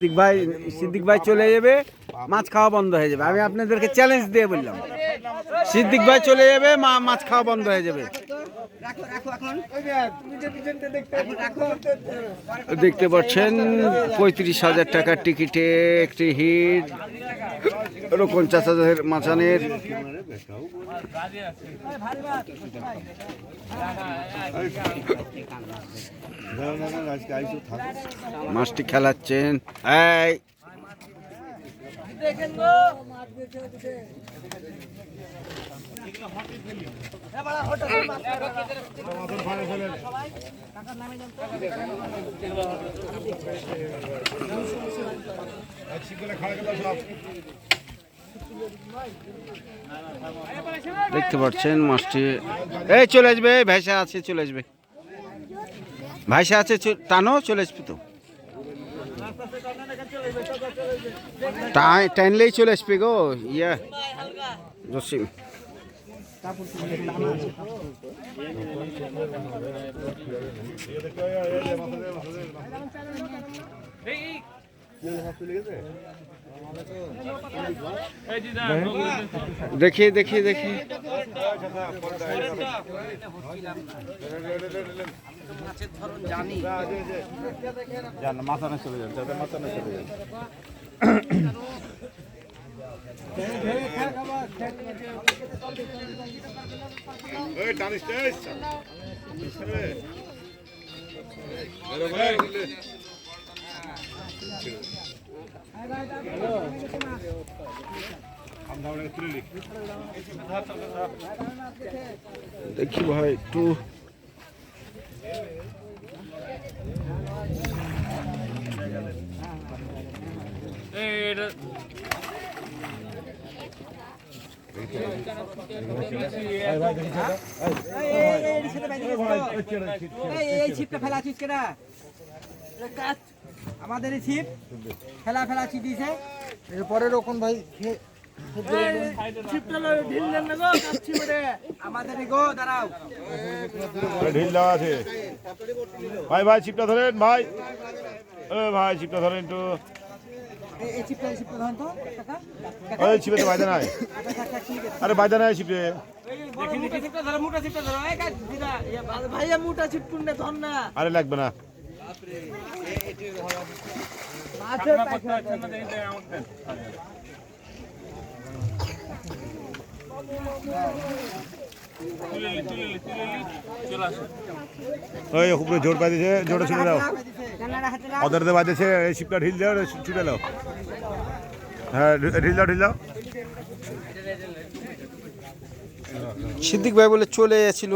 সিদ্দিক ভাই সিদ্দিক ভাই চলে যাবে, মাছ খাওয়া বন্ধ হয়ে যাবে। আমি আপনাদেরকে চ্যালেঞ্জ দিয়ে বললাম। সিদ্দিক ভাই চলে যাবে, মা মাছ খাওয়া বন্ধ হয়ে যাবে। দেখতে পাচ্ছেন, পঁয়ত্রিশ হাজার টাকার টিকিটে একটি হিট রোপণ চাচাদের মাচানের। মাছটি খেলাচ্ছেন। এই। দেখতে পাচ্ছেন মাছটি। এই চলে আসবে, ভাইসা আছে, চলে আসবে। ভাইসা আছে টানো, চলে আসবে তো। টাই- টাইনলেই চলে আসবে গো, ইয়া। জসিম। দেখি দেখি দেখি মাথানে চলে যান যাতে মাথানে চলে যান দেখি ভাই একটু এই ছিপটা ফেলা ছিপ কেনা আমাদের এই ছিপ ফেলা ফেলা ছিপ দিয়েছে এরপরে রকম ভাই ভাই ভাই চিপটা ধরেন ভাই। ও ভাই চিপটা ধরেন একটু। এই- এই ছিপটা ছিপটা ধরুন তো তো নাই। আরে নাই ছিপটা ছিপটা ইয়ে ছিপ লাগবে না। ওই উপরে জোর পাইতেছে জোরটা ছুটে দাও। ওদের বাজেছে এই ঢিল দাও ছুটে দাও। হ্যাঁ ঢিল দাও ঢিল দাও। সিদ্দিক ভাই বলে চলে যাচ্ছিল